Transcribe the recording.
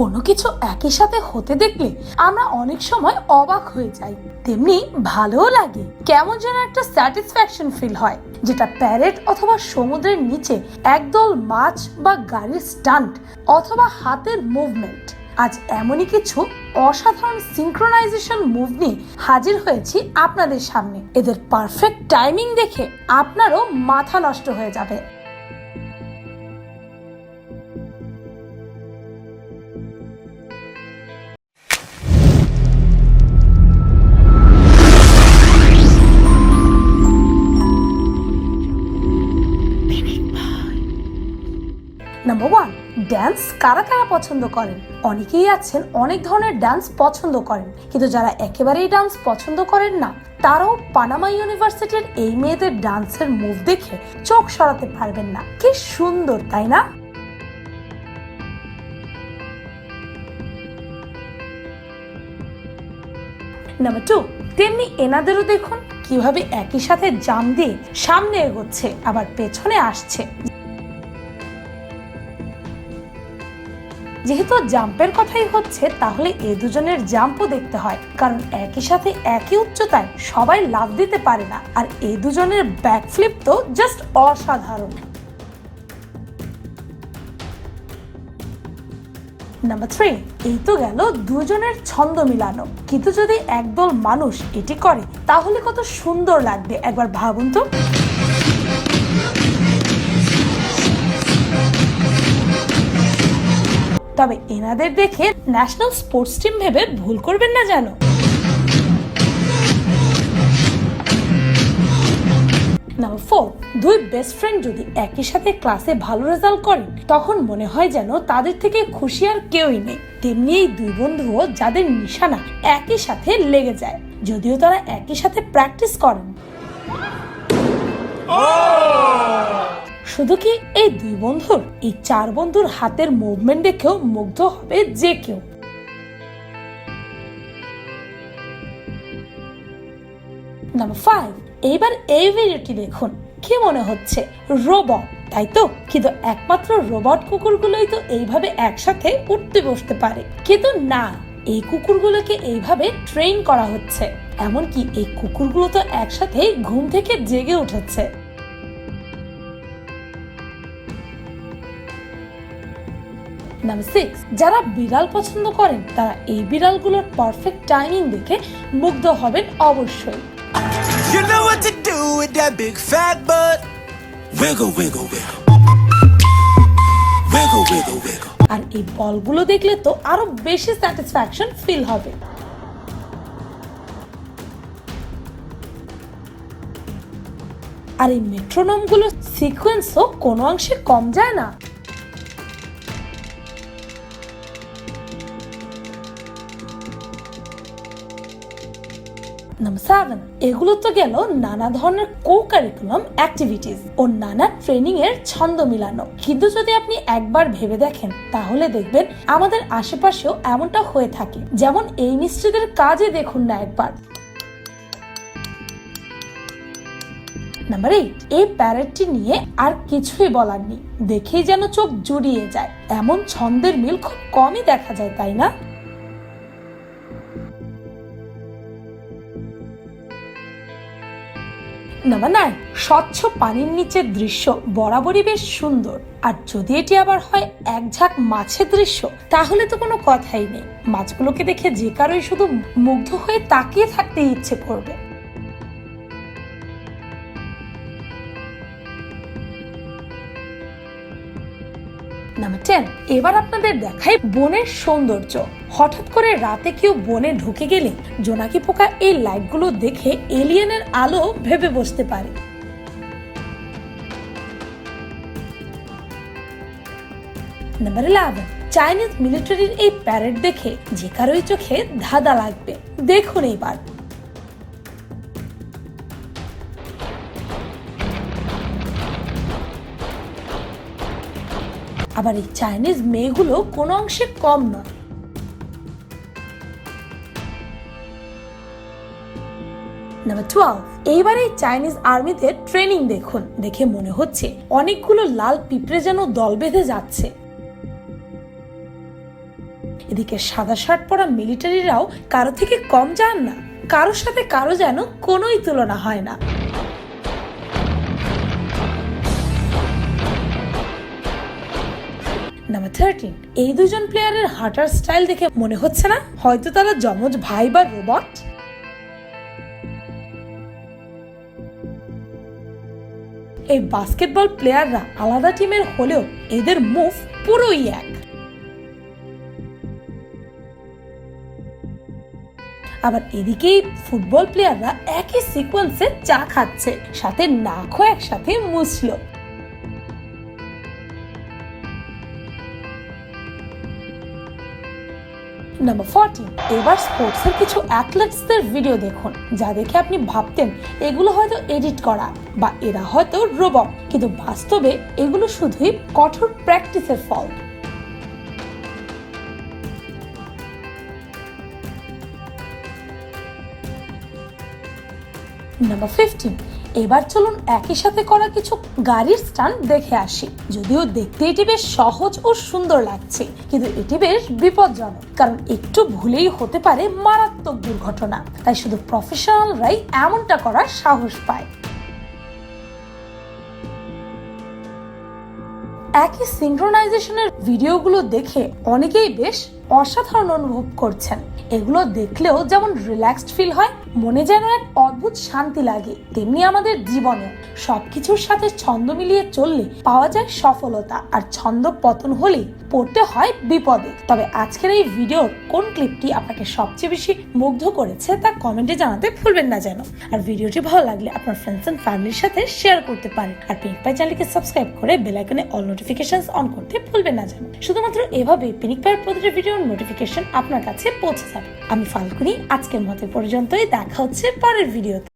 কোনো কিছু একই সাথে হতে দেখলে আমরা অনেক সময় অবাক হয়ে যাই। তেমনি ভালোও লাগে। কেমন যেন একটা স্যাটিসফ্যাকশন ফিল হয়, যেটা প্যারেড অথবা সমুদ্রের নিচে একদল মাছ বা গাড়ির স্টান্ট অথবা হাতের মুভমেন্ট আজ এমনই কিছু অসাধারণ সিঙ্ক্রোনাইজেশন মুভ নিয়ে হাজির হয়েছি আপনাদের সামনে। এদের পারফেক্ট টাইমিং দেখে আপনারও মাথা নষ্ট হয়ে যাবে। নাম্বার ওয়ান ড্যান্স কারা কারা পছন্দ করেন? অনেকেই আছেন অনেক ধরনের ডান্স পছন্দ করেন। কিন্তু যারা একেবারেই ডান্স পছন্দ করেন না, তারাও পানামা ইউনিভার্সিটির এই মেয়েদের ডান্সের মুভ দেখে চোখ সরাতে পারবেন না। কি সুন্দর, তাই না? নাম্বার টু তেমনি এনাদেরও দেখুন কীভাবে একই সাথে জাম দিয়ে সামনে এগোচ্ছে, আবার পেছনে আসছে। যেহেতু জাম্পের কথাই হচ্ছে, তাহলে এ দুজনের জাম্পও দেখতে হয়। কারণ একই সাথে একই উচ্চতায় সবাই লাভ দিতে পারে না। আর এই দুজনের ব্যাকফ্লিপ তো জাস্ট অসাধারণ। নাম্বার থ্রি এই তো গেল দুজনের ছন্দ মিলানো। কিন্তু যদি একদল মানুষ এটি করে, তাহলে কত সুন্দর লাগবে, একবার ভাবুন তো। তবে এনাদের দেখে ন্যাশনাল স্পোর্টস টিম ভেবে ভুল করবেন না যেন। নাম্বার ফোর দুই বেস্ট ফ্রেন্ড যদি একই সাথে ক্লাসে ভালো রেজাল্ট করেন, তখন মনে হয় যেন তাদের থেকে খুশি আর কেউই নেই। তেমনি এই দুই বন্ধুও যাদের নিশানা একই সাথে লেগে যায়, যদিও তারা একই সাথে প্র্যাকটিস করেন। শুধু কি এই দুই বন্ধুর, এই চার বন্ধুর হাতের মুভমেন্ট দেখেও মুগ্ধ হবে যে কেউ? নাম্বার ফাইভ এইবার এই ভিডিওটি দেখুন। কি মনে হচ্ছে? রোবট তাই তো? কিন্তু একমাত্র রোবট কুকুরগুলোই তো এইভাবে একসাথে উঠতে বসতে পারে। কিন্তু না, এই কুকুরগুলোকে এইভাবে ট্রেন করা হচ্ছে। এমনকি এই কুকুরগুলো তো একসাথে ঘুম থেকে জেগে উঠেছে। নাম্বার সিক্স যারা বিড়াল পছন্দ করেন তারা এই বিড়ালগুলোর পারফেক্ট টাইমিং দেখে মুগ্ধ হবেন অবশ্যই You know what to do with that big fat butt. Wiggle, wiggle, wiggle. Wiggle, wiggle, wiggle. আর এই বলগুলো দেখলে তো আরও বেশি স্যাটিসফ্যাকশন ফিল হবে আর এই মেট্রোনমগুলো সিকোয়েন্সও কোনো অংশে কম যায় না নাম্বার সেভেন এগুলো তো গেল নানা ধরনের কো কারিকুলাম অ্যাক্টিভিটিস ও নানা ট্রেনিং এর ছন্দ মিলানো। কিন্তু যদি আপনি একবার ভেবে দেখেন, তাহলে দেখবেন আমাদের আশেপাশেও এমনটা হয়ে থাকে। যেমন এই মিস্ত্রিদের কাজে দেখুন না একবার। নাম্বার এইট এই প্যারেটটি নিয়ে আর কিছুই বলার নেই। দেখেই যেন চোখ জুড়িয়ে যায়। এমন ছন্দের মিল খুব কমই দেখা যায়, তাই না? নাইন স্বচ্ছ পানির নিচের দৃশ্য বরাবরই বেশ সুন্দর। আর যদি এটি আবার হয় এক ঝাঁক মাছের দৃশ্য, তাহলে তো কোনো কথাই নেই। মাছগুলোকে দেখে যে কারোই শুধু মুগ্ধ হয়ে তাকিয়ে থাকতে ইচ্ছে করবে। Number ten. এবার আপনাদের দেখাই বনের সৌন্দর্য। হঠাৎ করে রাতে কেউ বনে ঢুকে গেলে জোনাকি পোকা এই লাইটগুলো দেখে এলিয়েনের আলো ভেবে বসতে পারে। নাম্বার ইলেভেন চাইনিজ মিলিটারির এই প্যারেড দেখে যে কারোই চোখে ধাঁধা লাগবে। দেখুন এইবার। আবার এই চাইনিজ মেয়েগুলো কোনো অংশে কম নয়। নাম্বার টুয়েলভ এইবার এই চাইনিজ আর্মিদের ট্রেনিং দেখুন, দেখে মনে হচ্ছে অনেকগুলো লাল পিঁপড়ে যেন দল বেঁধে যাচ্ছে। এদিকে সাদা শার্ট পরা মিলিটারিরাও কারও থেকে কম যান না কারোর সাথে কারও যেন কোনোই তুলনা হয় না। নাম্বার থার্টিন এই দুজন প্লেয়ারের হাঁটার স্টাইল দেখে মনে হচ্ছে না? হয়তো তারা যমজ ভাই বা রোবট এই বাস্কেটবল প্লেয়াররা আলাদা টিমের হলেও এদের মুভ পুরোই এক। আবার এদিকেই ফুটবল প্লেয়াররা একই সিকোয়েন্সে চা খাচ্ছে, সাথে নাকও একসাথে মুছলো। নাম্বার ফর্টি এবার স্পোর্টসের কিছু অ্যাথলেটসদের ভিডিও দেখুন, যা দেখে আপনি ভাবতেন এগুলো হয়তো এডিট করা বা এরা হয়তো রোবট কিন্তু বাস্তবে এগুলো শুধুই কঠোর প্র্যাকটিসের ফল। নাম্বার ফিফটিন এবার চলুন একই সাথে করা কিছু গাড়ির স্টান্ট দেখে আসি। যদিও দেখতে এটি বেশ সহজ ও সুন্দর লাগছে, কিন্তু এটি বেশ বিপজ্জনক, কারণ একটু ভুলেই হতে পারে মারাত্মক দুর্ঘটনা। তাই শুধু প্রফেশনালরাই এমনটা করার সাহস পায়। একই সিঙ্ক্রোনাইজেশনের ভিডিওগুলো দেখে অনেকেই বেশ অসাধারণ অনুভব করছেন। এগুলো দেখলেও যেমন রিল্যাক্সড ফিল হয়, মনে যেন এক অদ্ভুত শান্তি লাগে। তেমনি আমাদের জীবনে সবকিছুর সাথে ছন্দ মিলিয়ে চললে পাওয়া যায় সফলতা। আর ছন্দ পতন হলে পড়তে হয় বিপদে। তবে আজকের এই ভিডিওর কোন ক্লিপটি আপনাকে সবচেয়ে বেশি মুগ্ধ করেছে তা কমেন্টে জানাতে ভুলবেন না যেন। আর ভিডিওটি ভালো লাগলে আপনার ফ্রেন্ডস এন্ড ফ্যামিলির সাথে শেয়ার করতে পারেন। আর পিঙ্ক চ্যানেলকে সাবস্ক্রাইব করে বেল আইকনে অল নোটিফিকেশন অন করতে ভুলবেন না যেন। শুধুমাত্র এভাবে পিনিক প্রতিটি ভিডিওর নোটিফিকেশন আপনার কাছে পৌঁছে যাবে। আমি ফাল্গুনি, আজকের মতো পর্যন্তই। দেখা হচ্ছে পরের вперед.